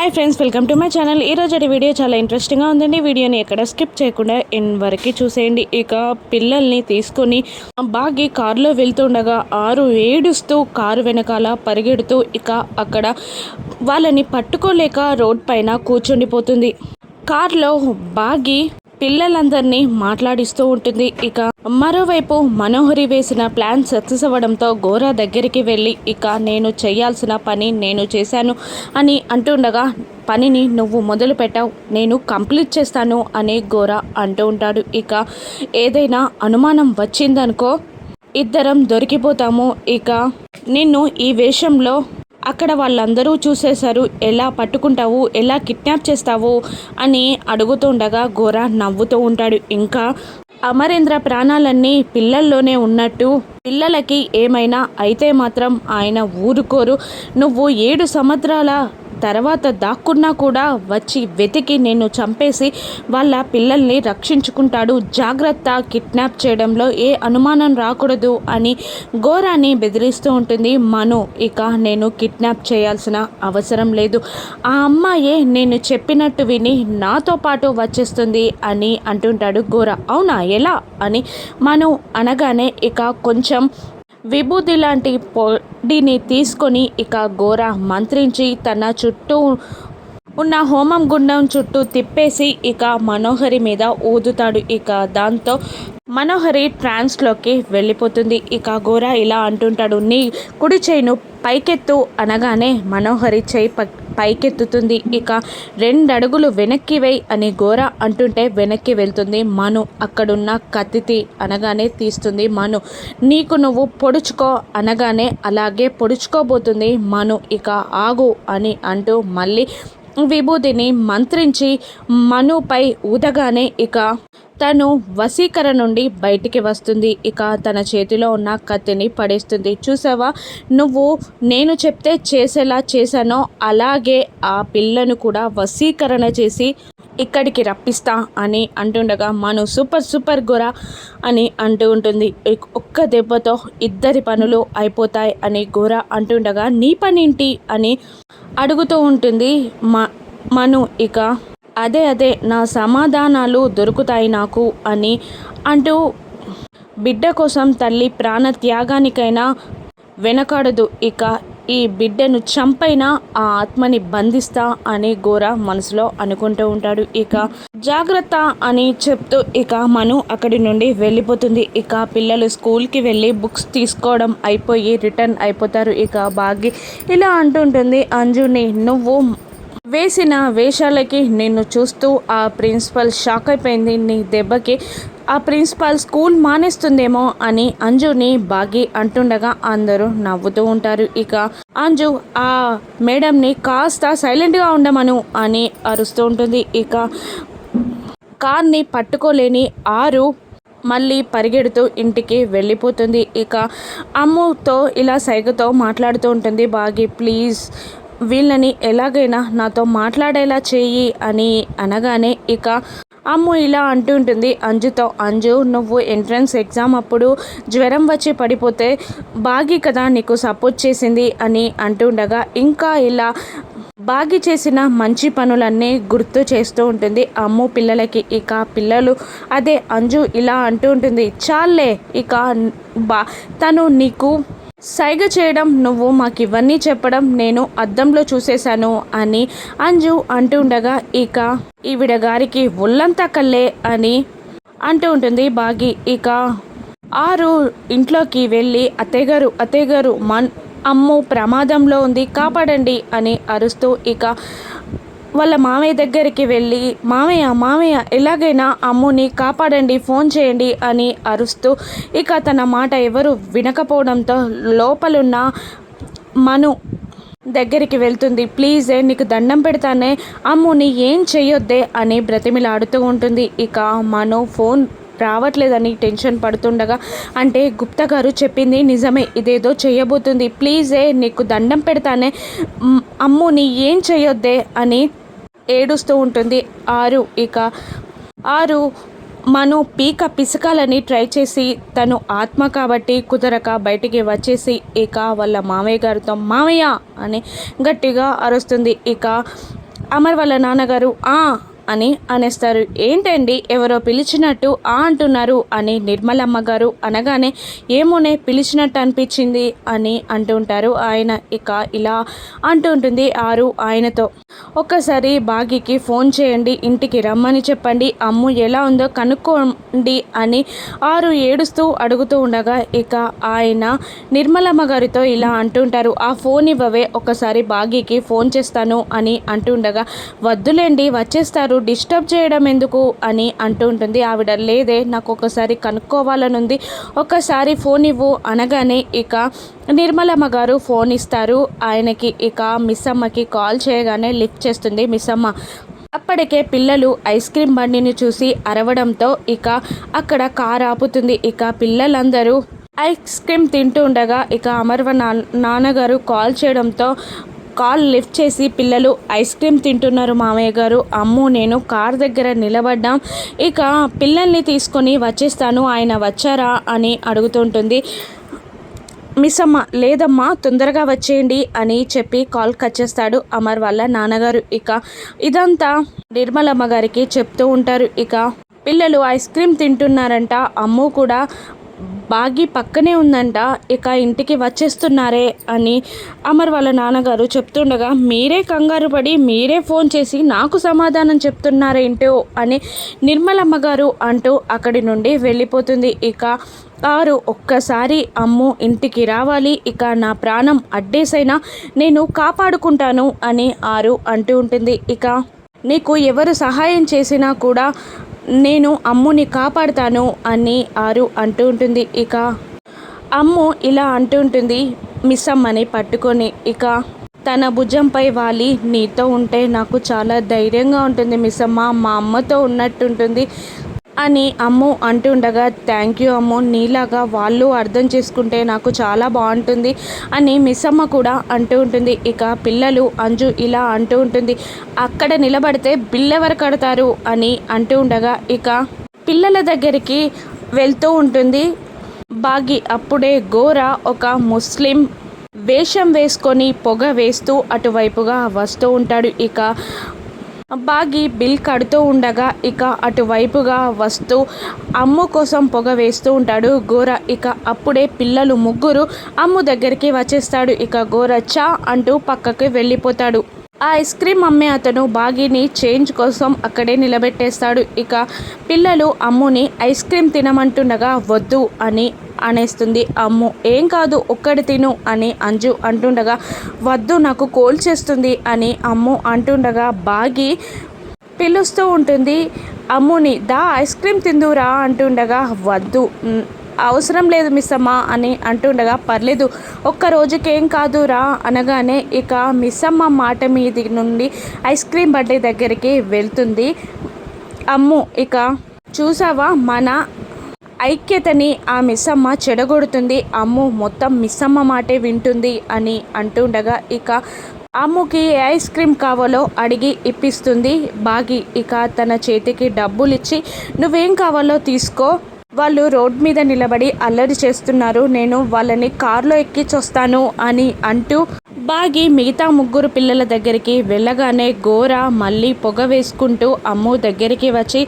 Hi friends welcome to my channel ఈ రోజు video చాలా ఇంట్రెస్టింగ్గా ఉందండి. వీడియోని ఎక్కడ స్కిప్ చేయకుండా ఎన్ వరకు చూసేయండి. ఇక పిల్లల్ని తీసుకొని బాగి కారులో వెళ్తుండగా ఆరు ఏడుస్తూ కారు వెనకాల పరిగెడుతూ ఇక అక్కడ వాళ్ళని పట్టుకోలేక రోడ్ పైన కూర్చుండిపోతుంది. కార్లో బాగి పిల్లలందరినీ మాట్లాడిస్తూ ఉంటుంది. ఇక మరోవైపు మనోహరి వేసిన ప్లాన్ సక్సెస్ అవ్వడంతో గోరా దగ్గరికి వెళ్ళి ఇక నేను చేయాల్సిన పని నేను చేశాను అని అంటుండగా పనిని నువ్వు మొదలు పెట్టావు నేను కంప్లీట్ చేస్తాను అని గోరా అంటూ ఉంటాడు. ఇక ఏదైనా అనుమానం వచ్చిందనుకో ఇద్దరం దొరికిపోతాము. ఇక నిన్ను ఈ వేషంలో అక్కడ వాళ్ళందరూ చూసేశారు. ఎలా పట్టుకుంటావు? ఎలా కిడ్నాప్ చేస్తావు? అని అడుగుతుండగా గోరా నవ్వుతూ ఉంటాడు. ఇంకా అమరేంద్ర ప్రాణాలన్నీ పిల్లల్లోనే ఉన్నట్టు పిల్లలకి ఏమైనా అయితే మాత్రం ఆయన ఊరుకోరు. నువ్వు ఏడు సంవత్సరాల తర్వాత దాక్కున్నా కూడా వచ్చి వెతికి నేను చంపేసి వాళ్ళ పిల్లల్ని రక్షించుకుంటాడు. జాగ్రత్త కిడ్నాప్ చేయడంలో ఏ అనుమానం రాకూడదు అని ఘోరాన్ని బెదిరిస్తూ ఉంటుంది మను. ఇక నేను కిడ్నాప్ చేయాల్సిన అవసరం లేదు. ఆ అమ్మాయే నేను చెప్పినట్టు విని నాతో పాటు వచ్చేస్తుంది అని అంటుంటాడు ఘోర. అవునా? ఎలా? అని మను అనగానే ఇక కొంచెం విభూతి లాంటి పొడిని తీసుకొని ఇక ఘోర మంత్రించి తన చుట్టూ ఉన్న హోమం గుండం చుట్టూ తిప్పేసి ఇక మనోహరి మీద ఊదుతాడు. ఇక దాంతో మనోహరి ట్రాన్స్లోకి వెళ్ళిపోతుంది. ఇక ఘోర ఇలా అంటుంటాడు నీ కుడి చేయిను పైకెత్తు అనగానే మనోహరి చేయి పైకెత్తుతుంది. ఇక రెండు అడుగులు వెనక్కి వేయి అని గోర అంటుంటే వెనక్కి వెళ్తుంది మను. అక్కడున్న కత్తితి అనగానే తీస్తుంది మను. నీకు నువ్వు పొడుచుకో అనగానే అలాగే పొడుచుకోబోతుంది మను. ఇక ఆగు అని అంటూ మళ్ళీ విభూతిని మంత్రించి మనుపై ఊదగానే ఇక తను వసీకర నుండి బయటికి వస్తుంది. ఇక తన చేతిలో ఉన్న కత్తిని పడేస్తుంది. చూసావా? నువ్వు నేను చెప్తే చేసేలా చేశానో అలాగే ఆ పిల్లను కూడా వసీకరణ చేసి ఇక్కడికి రప్పిస్తా అని అంటుండగా మను సూపర్ సూపర్ గుర అని అంటూ ఉంటుంది. ఒక్క దెబ్బతో ఇద్దరి పనులు అయిపోతాయి అని గోర అంటుండగా నీ పనేంటి? అని అడుగుతూ ఉంటుంది మ మను ఇక అదే అదే నా సమాధానాలు దొరుకుతాయి నాకు అని అంటూ బిడ్డ కోసం తల్లి ప్రాణ త్యాగానికైనా వెనకాడదు. ఇక ఈ బిడ్డను చంపైనా ఆ ఆత్మని బంధిస్తా అని ఘోర మనసులో అనుకుంటూ ఉంటాడు. ఇక జాగ్రత్త అని చెప్తూ ఇక మను అక్కడి నుండి వెళ్ళిపోతుంది. ఇక పిల్లలు స్కూల్కి వెళ్ళి బుక్స్ తీసుకోవడం అయిపోయి రిటర్న్ అయిపోతారు. ఇక బాగి ఇలా అంటుంటుంది అంజుని నువ్వు వేసిన వేషాలకి నిన్ను చూస్తూ ఆ ప్రిన్సిపల్ షాక్ అయిపోయింది. నీ దెబ్బకి ఆ ప్రిన్సిపాల్ స్కూల్ మానేస్తుందేమో అని అంజుని బాగి అంటుండగా అందరూ నవ్వుతూ ఉంటారు. ఇక అంజు ఆ మేడంని కాస్త సైలెంట్గా ఉండమను అని అరుస్తూ ఉంటుంది. ఇక కార్ని పట్టుకోలేని ఆరు మళ్ళీ పరిగెడుతూ ఇంటికి వెళ్ళిపోతుంది. ఇక అమ్ముతో ఇలా సైగతో మాట్లాడుతూ ఉంటుంది బాగి. ప్లీజ్ వీళ్ళని ఎలాగైనా నాతో మాట్లాడేలా చేయి అని అనగానే ఇక అమ్ము ఇలా అంటుంటుంది అంజుతో అంజు నువ్వు ఎంట్రన్స్ ఎగ్జామ్ అప్పుడు జ్వరం వచ్చి పడిపోతే బాగి కదా నీకు సపోర్ట్ చేసింది అని అంటుండగా ఇంకా ఇలా బాగి చేసిన మంచి పనులన్నీ గుర్తు చేస్తూ ఉంటుంది. అమ్ము పిల్లలకి ఇక పిల్లలు అదే అంజు ఇలా అంటూ ఉంటుంది. చాలే ఇక బా తను నీకు సైగ చేయడం నువ్వు మాకు ఇవన్నీ చెప్పడం నేను అద్దంలో చూసేశాను అని అంజు అంటుండగా ఇక ఈవిడ గారికి ఒళ్ళంతా కల్లే అని అంటూ ఉంటుంది బాగి. ఇక ఆరు ఇంట్లోకి వెళ్ళి అత్తయ్యగారు అత్తయ్యగారు మన్ అమ్ము ప్రమాదంలో ఉంది కాపాడండి అని అరుస్తూ ఇక వాళ్ళ మామయ్య దగ్గరికి వెళ్ళి మామయ్య మామయ్య ఎలాగైనా అమ్ముని కాపాడండి ఫోన్ చేయండి అని అరుస్తూ ఇక తన మాట ఎవరు వినకపోవడంతో లోపలున్న మను దగ్గరికి వెళ్తుంది. ప్లీజే నీకు దండం పెడతానే అమ్ముని ఏం చేయొద్దే అని బ్రతిమిలాడుతూ ఉంటుంది. ఇక మను ఫోన్ రావట్లేదని టెన్షన్ పడుతుండగా అంటే గుప్తా గారు చెప్పింది నిజమే ఇదేదో చేయబోతుంది ప్లీజే నీకు దండం పెడతానే అమ్ముని ఏం చేయొద్దే అని ఏడుస్తూ ఉంటుంది. ఆరు ఇక ఆరు మను పీక పిసకాలని ట్రై చేసి తను ఆత్మ కాబట్టి కుదరక బయటికి వచ్చేసి ఇక వాళ్ళ మామయ్య గారితో మామయ్య అని గట్టిగా అరుస్తుంది. ఇక అమర్ వాళ్ళ నాన్నగారు ఆ అని అనేస్తారు. ఏంటండి ఎవరో పిలిచినట్టు ఆ అంటున్నారు అని నిర్మలమ్మ గారు అనగానే ఏమోనే పిలిచినట్టు అనిపించింది అని అంటుంటారు ఆయన ఇక ఇలా అంటుంటుంది ఆరు ఆయనతో. ఒక్కసారి బాగికి ఫోన్ చేయండి ఇంటికి రమ్మని చెప్పండి అమ్ము ఎలా ఉందో కనుక్కోండి అని ఆరు ఏడుస్తూ అడుగుతూ ఉండగా ఇక ఆయన నిర్మలమ్మ గారితో ఇలా అంటుంటారు ఆ ఫోన్ ఇవ్వవే ఒకసారి బాగీకి ఫోన్ చేస్తాను అని అంటుండగా వద్దులేండి వచ్చేస్తారు డిస్టర్బ్ చేయడం ఎందుకు అని అంటూ ఉంటుంది. ఆవిడ లేదే నాకు ఒకసారి కనుక్కోవాలనుంది. ఒకసారి ఫోన్ ఇవ్వు. అనగానే ఇక నిర్మలమ్మ గారు ఫోన్ ఇస్తారు. ఆయనకి ఇక మిస్ అమ్మకి కాల్ చేయగానే లిఫ్ట్ చేస్తుంది మిస్ అమ్మ అప్పటికే పిల్లలు ఐస్ క్రీమ్ బండిని చూసి అరవడంతో ఇక అక్కడ కారు ఆపుతుంది. ఇక పిల్లలందరూ ఐస్ క్రీమ్ తింటూ ఉండగా ఇక అమర్వ నాన్నగారు కాల్ చేయడంతో కాల్ లిఫ్ట్ చేసి పిల్లలు ఐస్ క్రీమ్ తింటున్నారు మామయ్య గారు. అమ్ము నేను కార్ దగ్గర నిలబడ్డాం. ఇక పిల్లల్ని తీసుకొని వచ్చేస్తాను ఆయన వచ్చారా అని అడుగుతుంటుంది. మిస్ అమ్మ లేదమ్మా తొందరగా వచ్చేయండి అని చెప్పి కాల్ కట్ చేస్తాడు అమర్ వాళ్ళ నాన్నగారు. ఇక ఇదంతా నిర్మలమ్మ గారికి చెప్తూ ఉంటారు. ఇక పిల్లలు ఐస్ క్రీమ్ తింటున్నారంట. అమ్ము కూడా బాగి పక్కనే ఉందంట ఇక ఇంటికి వచ్చేస్తున్నారే అని అమర్ వాళ్ళ నాన్నగారు చెప్తుండగా మీరే కంగారు పడి మీరే ఫోన్ చేసి నాకు సమాధానం చెప్తున్నారేంటో అని నిర్మలమ్మ గారు అంటూ అక్కడి నుండి వెళ్ళిపోతుంది. ఇక ఆరు ఒక్కసారి అమ్ము ఇంటికి రావాలి ఇక నా ప్రాణం అడ్డేసైనా నేను కాపాడుకుంటాను అని ఆరు అంటూ ఉంటుంది. ఇక నీకు ఎవరు సహాయం చేసినా కూడా నేను అమ్ముని కాపాడుతాను అని ఆరు అంటూ ఉంటుంది. ఇక అమ్ము ఇలా అంటూ ఉంటుంది. మిస్ అమ్మని పట్టుకొని ఇక తన భుజంపై వాలి నీతో ఉంటే నాకు చాలా ధైర్యంగా ఉంటుంది మిస్ అమ్మ మా అమ్మతో ఉన్నట్టుంటుంది. అని అమ్ము అంటుండగా థ్యాంక్ యూ అమ్ము నీలాగా వాళ్ళు అర్థం చేసుకుంటే నాకు చాలా బాగుంటుంది అని మిస్ అమ్మ కూడా అంటూ ఉంటుంది. ఇక పిల్లలు అంజు ఇలా అంటూ ఉంటుంది అక్కడ నిలబడితే బిల్లెవరు కడతారు? అని అంటూ ఉండగా ఇక పిల్లల దగ్గరికి వెళ్తూ ఉంటుంది. బాగి అప్పుడే గోర ఒక ముస్లిం వేషం వేసుకొని పొగ వేస్తూ అటువైపుగా వస్తూ ఉంటాడు. ఇక బాగి బిల్ కడుతూ ఉండగా ఇక అటువైపుగా వస్తూ అమ్ము కోసం పొగ వేస్తూ ఉంటాడు గోర. ఇక అప్పుడే పిల్లలు ముగ్గురు అమ్ము దగ్గరికి వచ్చేస్తాడు. ఇక గోర చా అంటూ పక్కకి వెళ్ళిపోతాడు. ఆ ఐస్ క్రీమ్ అమ్మే అతను బాగీని చేంజ్ కోసం అక్కడే నిలబెట్టేస్తాడు. ఇక పిల్లలు అమ్ముని ఐస్ క్రీమ్ తినమంటుండగా వద్దు అని అనేస్తుంది. అమ్ము ఏం కాదు ఒక్కడి తిను అని అంజు అంటుండగా వద్దు నాకు కోల్ చేస్తుంది అని అమ్ము అంటుండగా బాగి పిలుస్తూ ఉంటుంది. అమ్ముని దా ఐస్ క్రీమ్ తిందురా అంటుండగా వద్దు అవసరం లేదు మిస్ అమ్మ అని అంటుండగా పర్లేదు ఒక్క రోజుకేం కాదురా అనగానే ఇక మిస్ అమ్మ మాట మీది నుండి ఐస్ క్రీమ్ బర్త్డే దగ్గరికి వెళ్తుంది. అమ్ము ఇక చూసావా మన ఐక్యతని ఆ మిస్సమ్మ చెడగొడుతుంది. అమ్ము మొత్తం మిస్సమ్మ మాటే వింటుంది అని అంటుండగా ఇక అమ్ముకి ఏ ఐస్ క్రీమ్ కావాలో అడిగి ఇప్పిస్తుంది. బాగి ఇక తన చేతికి డబ్బులు ఇచ్చి నువ్వేం కావాలో తీసుకో వాళ్ళు రోడ్ మీద నిలబడి అల్లరి చేస్తున్నారు. నేను వాళ్ళని కారులో ఎక్కించొస్తాను అని అంటూ బాగి మిగతా ముగ్గురు పిల్లల దగ్గరికి వెళ్ళగానే గోర మళ్ళీ పొగ వేసుకుంటూ అమ్ము దగ్గరికి వచ్చి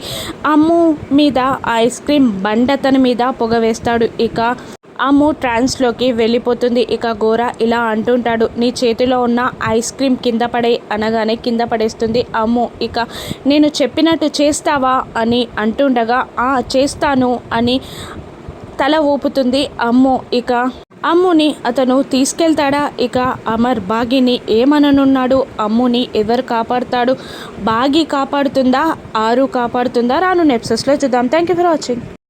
అమ్ము మీద ఐస్ క్రీమ్ బండతన మీద పొగ వేస్తాడు. ఇక అమ్ము ట్రాన్స్లోకి వెళ్ళిపోతుంది. ఇక గోర ఇలా అంటుంటాడు. నీ చేతిలో ఉన్న ఐస్ క్రీమ్ కింద పడే అనగానే కింద పడేస్తుంది. అమ్ము ఇక నేను చెప్పినట్టు చేస్తావా అని అంటుండగా ఆ చేస్తాను అని తల ఊపుతుంది అమ్ము ఇక. అమ్ముని అతను తీసుకెళ్తాడా? ఇక అమర్ బాగిని ఏమననున్నాడు? అమ్ముని ఎవరు కాపాడుతాడు? బాగి కాపాడుతుందా? ఆరు కాపాడుతుందా? రాను నెప్సెస్లో చూద్దాం. Thank you for watching